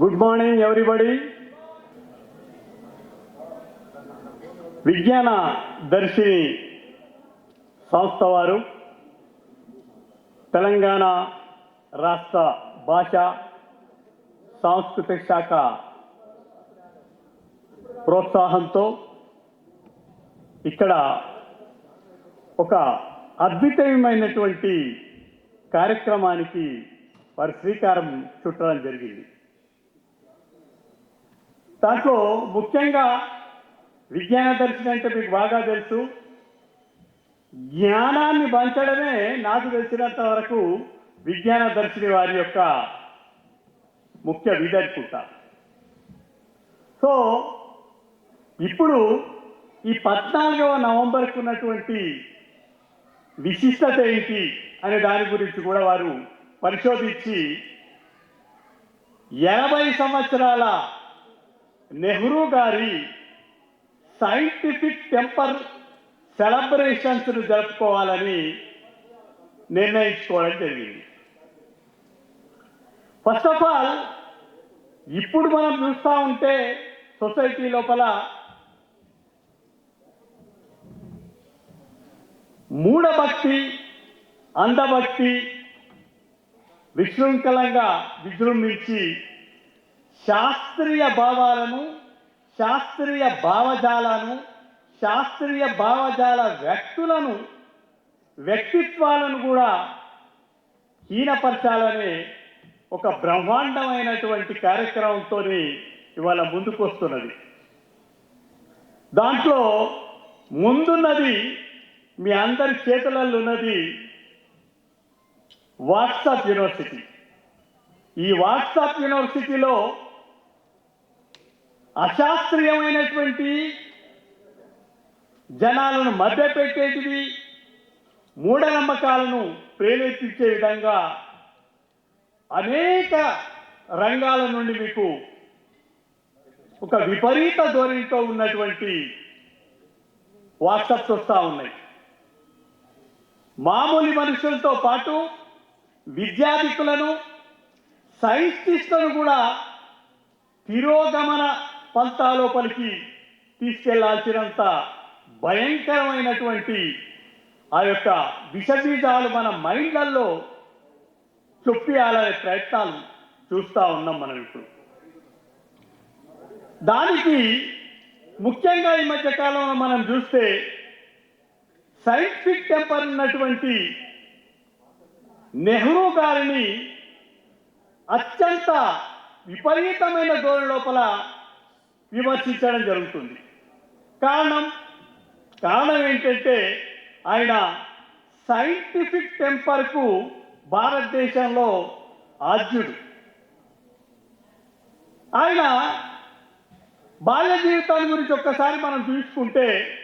Good morning everybody విజ్ఞాన దర్శిని సంస్థ వారు తెలంగాణ రాష్ట్ర భాష సాంస్కృతిక శాఖ ప్రోత్సాహంతో ఇక్కడ ఒక అద్భుతమైనటువంటి కార్యక్రమానికి వారి శ్రీకారం చుట్టడం జరిగింది. దాంట్లో ముఖ్యంగా విజ్ఞాన దర్శనం అంటే మీకు బాగా తెలుసు. జ్ఞానాన్ని పంచడమే నాకు తెలిసినంత వరకు విజ్ఞాన దర్శిని వారి యొక్క ముఖ్య విధి అనుకుంటా. సో ఇప్పుడు ఈ పద్నాలుగవ నవంబర్కు ఉన్నటువంటి విశిష్టత ఏంటి అనే దాని గురించి కూడా వారు పరిశోధించి ఎనభై సంవత్సరాల నెహ్రూ గారి సైంటిఫిక్ టెంపర్ సెలబ్రేషన్స్ జరుపుకోవాలని నిర్ణయించుకోవడం జరిగింది. ఫస్ట్ ఆఫ్ ఆల్ ఇప్పుడు మనం చూస్తూ ఉంటే సొసైటీ లోపల మూఢభక్తి అంధభక్తి విశృంఖలంగా విజృంభించి శాస్త్రీయ భావాలను శాస్త్రీయ భావజాలను శాస్త్రీయ భావజాల వ్యక్తులను వ్యక్తిత్వాలను కూడా హీనపరచాలనే ఒక బ్రహ్మాండమైనటువంటి కార్యక్రమంతో ఇవాళ ముందుకు వస్తున్నది దాంట్లో ముందున్నది మీ అందరి చేతులలో ఉన్నది వాట్సాప్ యూనివర్సిటీ. ఈ వాట్సాప్ యూనివర్సిటీలో అశాస్త్రీయమైనటువంటి జనాలను మభ్యపెట్టేటివి మూఢనమ్మకాలను ప్రేరేపించే విధంగా అనేక రంగాల నుండి మీకు ఒక విపరీత ధోరణితో ఉన్నటువంటి వాట్సాప్స్ వస్తూ ఉన్నాయి. మామూలు మనుషులతో పాటు విద్యార్థికులను సైంటిస్టులను కూడా తిరోగమన పంతా లోపలికి తీసుకెళ్ళాల్సినంత భయంకరమైనటువంటి ఆ యొక్క విషబీజాలు మన మైండ్లలో చొప్పియాలనే ప్రయత్నాలు చూస్తూ ఉన్నాం మనం ఇప్పుడు. దానికి ముఖ్యంగా ఈ మధ్య కాలంలో మనం చూస్తే సైంటిఫిక్ టెంపర్ ఉన్నటువంటి నెహ్రూ గారిని అత్యంత విపరీతమైన ధోరణి లోపల విమర్శించడం జరుగుతుంది. కారణం కారణం ఏంటంటే ఆయన సైంటిఫిక్ టెంపర్కు భారతదేశంలో ఆద్యుడు. ఆయన బాల్య జీవితాన్ని గురించి ఒక్కసారి మనం చూసుకుంటే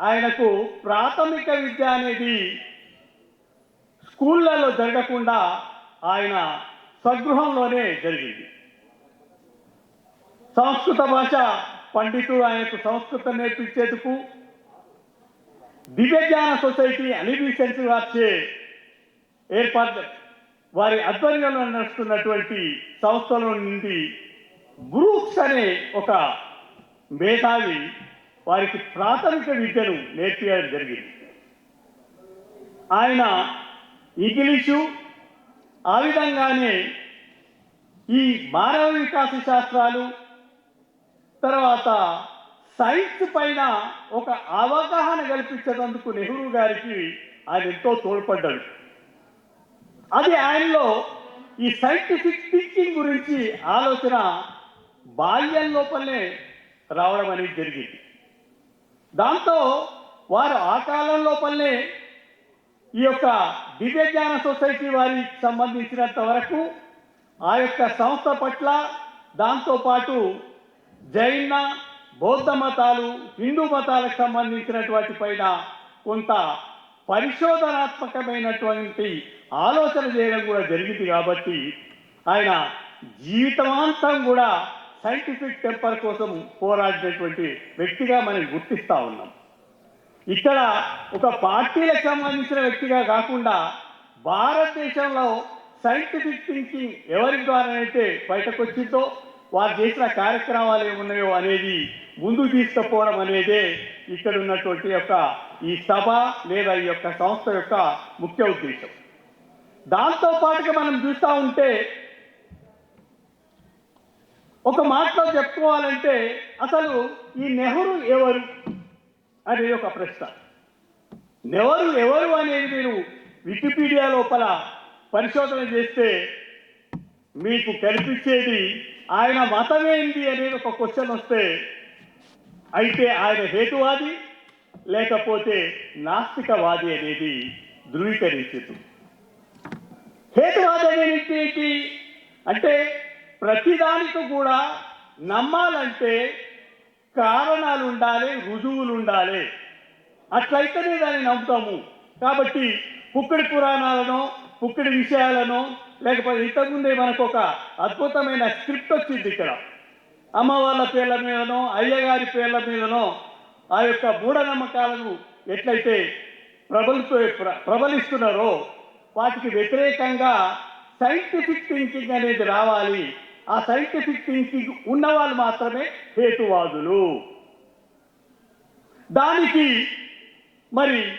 ఆయనకు ప్రాథమిక విద్య అనేది స్కూళ్ళలో జరగకుండా ఆయన స్వగృహంలోనే జరిగింది. సంస్కృత భాష పండితుడు ఆయనకు సంస్కృతం నేర్పించేందుకు దివ్యజ్ఞాన సొసైటీ అనిబిసెన్స్ వార్చే ఏర్పాటు వారి ఆధ్వర్యంలో నడుస్తున్నటువంటి సంస్థల నుండి బ్రూక్స్ అనే ఒక మేధావి వారికి ప్రాథమిక విద్యను నేర్పించడం జరిగింది. ఆయన ఇంగ్లీషు ఆ విధంగానే ఈ మానవ వికాస శాస్త్రాలు తర్వాత సైన్స్ పైన ఒక అవగాహన కల్పించినందుకు నెహ్రూ గారికి ఆయన ఎంతో తోడ్పడ్డాడు. అది ఆయనలో ఈ సైంటిఫిక్ థింకింగ్ గురించి ఆలోచన బాల్యం లోపలనే రావడం అనేది జరిగింది. దాంతో వారు ఆ కాలం లోపలనే ఈ యొక్క దివ్యజ్ఞాన సొసైటీ వారికి సంబంధించినంత వరకు ఆ యొక్క సంస్థ పట్ల దాంతోపాటు జైన బౌద్ధ మతాలు హిందూ మతాలకు సంబంధించినటువంటి పైన కొంత పరిశోధనాత్మకమైనటువంటి ఆలోచన చేయడం కూడా జరిగింది కాబట్టి ఆయన జీవితమాంతం కూడా సైంటిఫిక్ టెంపర్ కోసం పోరాడినటువంటి వ్యక్తిగా మనం గుర్తిస్తూ ఉన్నాం. ఇక్కడ ఒక పార్టీలకు సంబంధించిన వ్యక్తిగా కాకుండా భారతదేశంలో సైంటిఫిక్ థింకింగ్ ఎవరి ద్వారానైతే బయటకు వచ్చిందో వారు చేసిన కార్యక్రమాలు ఏమున్నాయో అనేది ముందుకు తీసుకుపోవడం అనేదే ఇక్కడ ఉన్నటువంటి యొక్క ఈ సభ లేదా ఈ యొక్క సంస్థ యొక్క ముఖ్య ఉద్దేశం. దాంతో పాటుగా మనం చూస్తూ ఉంటే ఒక మాటలో చెప్పుకోవాలంటే అసలు ఈ నెహ్రూ ఎవరు అనేది ఒక ప్రశ్న. నెహ్రూ ఎవరు అనేది మీరు వికీపీడియా లోపల పరిశోధన చేస్తే మీకు కనిపించేది ఆయన మతమేంటి అనేది ఒక క్వశ్చన్ వస్తే అయితే ఆయన హేతువాది లేకపోతే నాస్తికవాది అనేది ధృవీకరించదు. హేతువాది అనేది ఏంటి? అంటే ప్రతిదానికి కూడా నమ్మాలంటే కారణాలు ఉండాలి రుజువులు ఉండాలి. అట్లయితేనే దాన్ని నమ్ముతాము. కాబట్టి పుక్కడి పురాణాలను పుక్కడి విషయాలను లేకపోతే ఇంతకుముందే మనకు ఒక అద్భుతమైన స్క్రిప్ట్ వచ్చింది ఇక్కడ. అమ్మ పేర్ల మీదనో అయ్యగారి పేర్ల మీదనో ఆ యొక్క మూఢనమ్మకాలను ఎట్లయితే ప్రబలుతూ ప్రబలిస్తున్నారో వాటికి వ్యతిరేకంగా సైంటిఫిక్ థింకింగ్ అనేది రావాలి. ఆ సైంటిఫిక్ థింకింగ్ ఉన్నవాళ్ళు మాత్రమే హేతువాదులు. దానికి మరి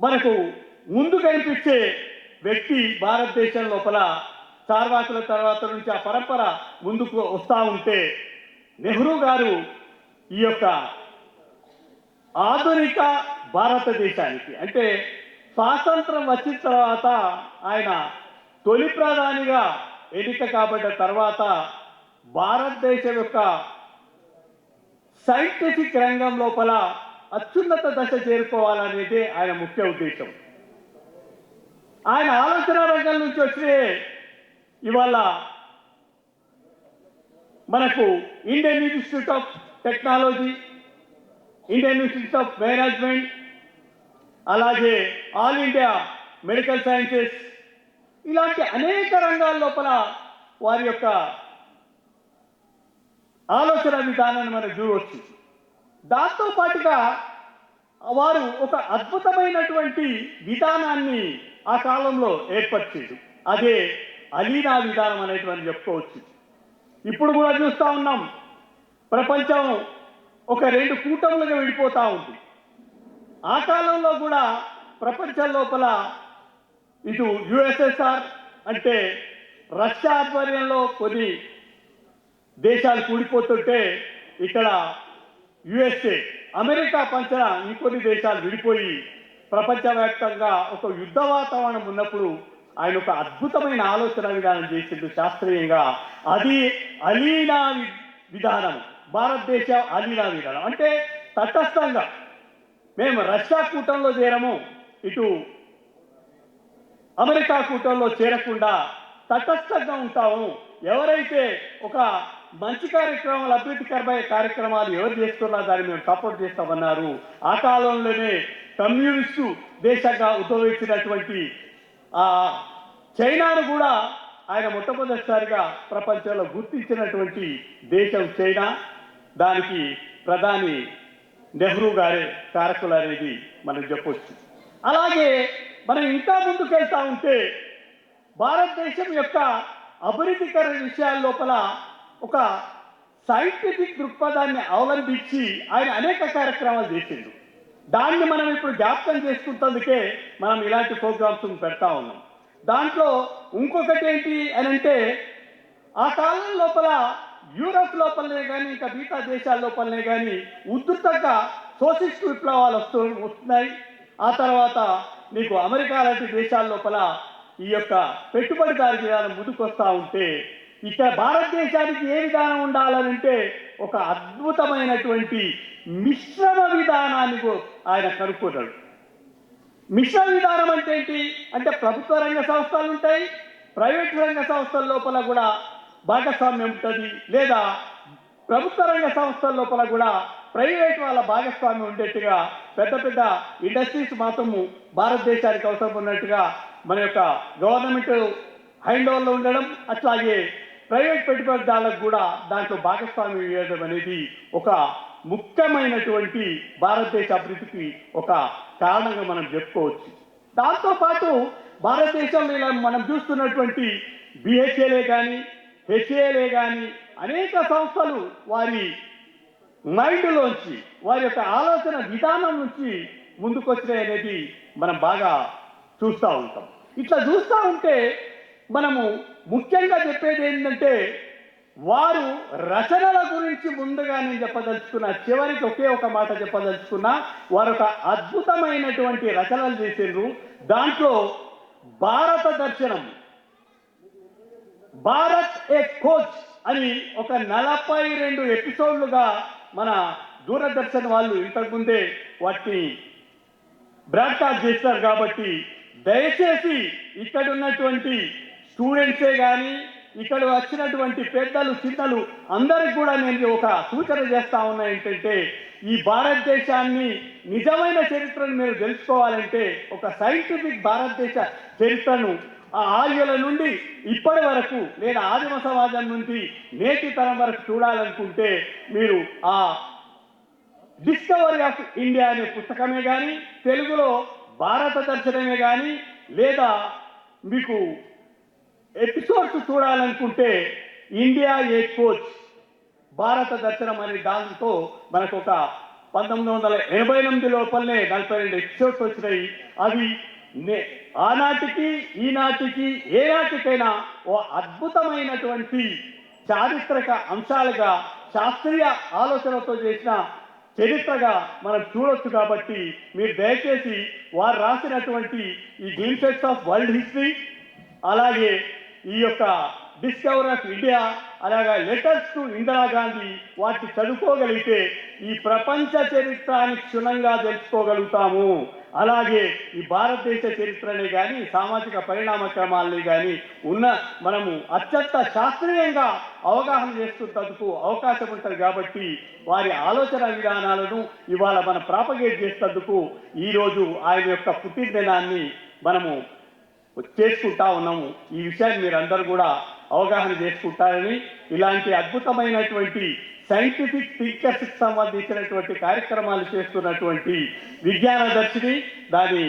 మనకు ముందు కనిపించే వ్యక్తి భారతదేశం లోపల చార్వాకుల తర్వాత నుంచి ఆ పరంపర ముందుకు వస్తూ ఉంటే నెహ్రూ గారు ఈ యొక్క ఆధునిక భారతదేశానికి అంటే స్వాతంత్రం వచ్చిన తర్వాత ఆయన తొలి ప్రధానిగా ఎన్నిక కాబడ్డ తర్వాత భారతదేశం యొక్క సైంటిఫిక్ రంగం లోపల అత్యున్నత దశ చేరుకోవాలనేదే ఆయన ముఖ్య ఉద్దేశం. ఆయన ఆలోచన రంగం నుంచి వచ్చే ఇవాళ మనకు Indian Institute of Technology Indian Institute of Management అలాగే ఆల్ ఇండియా మెడికల్ సైన్సెస్ ఇలాంటి అనేక రంగాల లోపల వారి యొక్క ఆలోచన విధానాన్ని మనం చూడవచ్చు. దాంతో పాటుగా వారు ఒక అద్భుతమైనటువంటి విధానాన్ని ఆ కాలంలో ఏర్పరిచారు అదే అలీనా విధానం అనేటువంటి చెప్పుకోవచ్చు ఇప్పుడు కూడా చూస్తూ ఉన్నాం. ప్రపంచం ఒక రెండు కూటములుగా విడిపోతూ ఉంది. ఆ కాలంలో కూడా ప్రపంచం లోపల ఇటు యుఎస్ఎస్ఆర్ అంటే రష్యా ఆధ్వర్యంలో కొన్ని దేశాలు కూడిపోతుంటే ఇక్కడ యుఎస్ఏ అమెరికా పంచన ఇంకొన్ని దేశాలు విడిపోయి ప్రపంచవ్యాప్తంగా ఒక యుద్ధ వాతావరణం ఉన్నప్పుడు ఆయన ఒక అద్భుతమైన ఆలోచన విధానం చేసిండు శాస్త్రీయంగా. అది అలీనా వి- విధానం. భారతదేశ అలీనా విధానం. అంటే తటస్థంగా మేము రష్యా కూటంలో చేరము ఇటు అమెరికా కూటంలో చేరకుండా తటస్థంగా ఉంటాము. ఎవరైతే ఒక మంచి కార్యక్రమాలు అభివృద్ధికరమైన కార్యక్రమాలు ఎవరు చేస్తున్నారో దాన్ని మేము సపోర్ట్ చేస్తామన్నారు. ఆ కాలంలోనే కమ్యూనిస్టు దేశంగా ఉద్భవించినటువంటి ఆ చైనాను కూడా ఆయన మొట్టమొదటిసారిగా ప్రపంచంలో గుర్తించినటువంటి దేశం చైనా. దానికి ప్రధాని నెహ్రూ గారే కారకులు అనేది మనం చెప్పొచ్చు. అలాగే మనం ఇంకా ముందుకు వెళ్తా ఉంటే భారతదేశం యొక్క అభివృద్ధికర విషయాల లోపల ఒక సైంటిఫిక్ దృక్పథాన్ని అవలంబించి ఆయన అనేక కార్యక్రమాలు చేసిండు. దాన్ని మనం ఇప్పుడు జ్ఞాపకం చేసుకుంటందుకే మనం ఇలాంటి ప్రోగ్రామ్స్ పెడతా ఉన్నాం. దాంట్లో ఇంకొకటి ఏంటి అని అంటే ఆ కాలం లోపల యూరోప్ లోపలనే కానీ ఇంకా మిగతా దేశాల లోపలనే కానీ ఉధృతంగా సోషలిస్ట్ విప్లవాలు వస్తూ వస్తున్నాయి. ఆ తర్వాత మీకు అమెరికా లాంటి దేశాల లోపల ఈ యొక్క పెట్టుబడిదారి విధానం ముందుకొస్తూ ఉంటే ఇక్కడ భారతదేశానికి ఏ విధానం ఉండాలనంటే ఒక అద్భుతమైనటువంటి మిశ్రమ విధానాన్ని ఆయన కనుక్కున్నాడు మిశ్రమ విధానం అంటే ఏంటి? అంటే ప్రభుత్వ రంగ సంస్థలు ఉంటాయి ప్రైవేట్ రంగ సంస్థల లోపల కూడా భాగస్వామ్యం ఉంటుంది లేదా ప్రభుత్వ రంగ సంస్థల లోపల కూడా ప్రైవేట్ వాళ్ళ భాగస్వామ్యం ఉండేట్టుగా పెద్ద పెద్ద ఇండస్ట్రీస్ మాత్రము భారతదేశానికి అవసరం ఉన్నట్టుగా మన యొక్క గవర్నమెంట్ హ్యాండ్ ఓవర్లో ఉండడం అట్లాగే ప్రైవేట్ పెట్టుబడిదారులకు కూడా దాంట్లో భాగస్వామ్యం ఇవ్వడం అనేది ఒక ముఖ్యమైనటువంటి భారతదేశ అభివృద్ధికి ఒక కారణంగా మనం చెప్పుకోవచ్చు. దాంతోపాటు భారతదేశంలో ఇలా మనం చూస్తున్నటువంటి బిహెచ్ఏలే కానీ హెచ్ఏలే కానీ అనేక సంస్థలు వారి మైండ్లోంచి వారి యొక్క ఆలోచన విధానం నుంచి ముందుకొచ్చినాయి అనేది మనం బాగా చూస్తూ ఉంటాం. ఇట్లా చూస్తూ ఉంటే మనము ముఖ్యంగా చెప్పేది ఏంటంటే వారు రచనల గురించి ముందుగా నేను చెప్పదలుచుకున్న చివరికి ఒకే ఒక మాట చెప్పదలుచుకున్నా వారు ఒక అద్భుతమైనటువంటి రచనలు చేసిండ్రు. దాంట్లో భారత దర్శనం భారత్ ఏ కోచ్ అని ఒక నలభై రెండు ఎపిసోడ్లుగా మన దూరదర్శన్ వాళ్ళు ఇంతకుముందే వాటిని బ్రాడ్కాస్ట్ చేస్తారు కాబట్టి దయచేసి ఇక్కడ ఉన్నటువంటి స్టూడెంట్సే కానీ ఇక్కడ వచ్చినటువంటి పెద్దలు చిన్నలు అందరికి కూడా నేను ఒక సూచన చేస్తా ఉన్నా ఏంటంటే ఈ భారతదేశాన్ని నిజమైన చరిత్రను మీరు తెలుసుకోవాలంటే ఒక సైంటిఫిక్ భారతదేశ చరిత్రను ఆ ఆర్యుల నుండి ఇప్పటి వరకు లేదా ఆదిమ సమాజం నుండి నేటి తరం వరకు చూడాలనుకుంటే మీరు ఆ డిస్కవరీ ఆఫ్ ఇండియా అనే పుస్తకమే కానీ తెలుగులో భారత దర్శనమే కానీ లేదా మీకు ఎపిసోడ్స్ చూడాలనుకుంటే ఇండియా ఏ కోచ్ భారత దర్శనం అనే దాంతో మనకు ఒక పంతొమ్మిది వందల ఎనభై ఎనిమిది లోపలనే నలభై రెండు ఎపిసోడ్స్ వచ్చినాయి. అవి నే- ఆనాటికి ఈనాటికి ఏ నాటికైనా ఓ అద్భుతమైనటువంటి చారిత్రక అంశాలుగా శాస్త్రీయ ఆలోచనతో చేసిన చరిత్రగా మనం చూడొచ్చు కాబట్టి మీరు దయచేసి వారు రాసినటువంటి ఈ గ్లిమ్సెట్స్ ఆఫ్ వరల్డ్ హిస్టరీ అలాగే ఈ యొక్క డిస్కవర్ ఆఫ్ ఇండియా అలాగా లెటర్స్ టు ఇందిరాగాంధీ వాటిని చదువుకోగలిగితే ఈ ప్రపంచ చరిత్రని క్షుణ్ణంగా తెలుసుకోగలుగుతాము. అలాగే ఈ భారతదేశ చరిత్రనే కానీ సామాజిక పరిణామ క్రమాలని కానీ ఉన్న మనము అత్యంత శాస్త్రీయంగా అవగాహన చేసుకున్నందుకు అవకాశం ఉంటుంది కాబట్టి వారి ఆలోచన విధానాలను ఇవాళ మనం ప్రాపగేట్ చేసేందుకు ఈరోజు ఆయన యొక్క పుట్టినదినాన్ని మనము చేసుకుంటా ఉన్నాము ఈ విషయాన్ని మీరందరూ కూడా అవగాహన చేసుకుంటారని ఇలాంటి అద్భుతమైనటువంటి సైంటిఫిక్ టీచర్స్కి సంబంధించినటువంటి కార్యక్రమాలు చేస్తున్నటువంటి విజ్ఞానదర్శిని దాని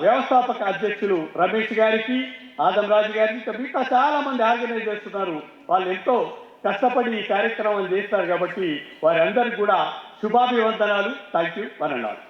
వ్యవస్థాపక అధ్యక్షులు రమేష్ గారికి ఆదం రాజు గారికి ఇంకా మిగతా చాలా మంది ఆర్గనైజ్ చేస్తున్నారు వాళ్ళు ఎంతో కష్టపడి ఈ కార్యక్రమాలు చేస్తారు కాబట్టి వారందరికీ కూడా శుభాభివందనాలు. Thank you one and all.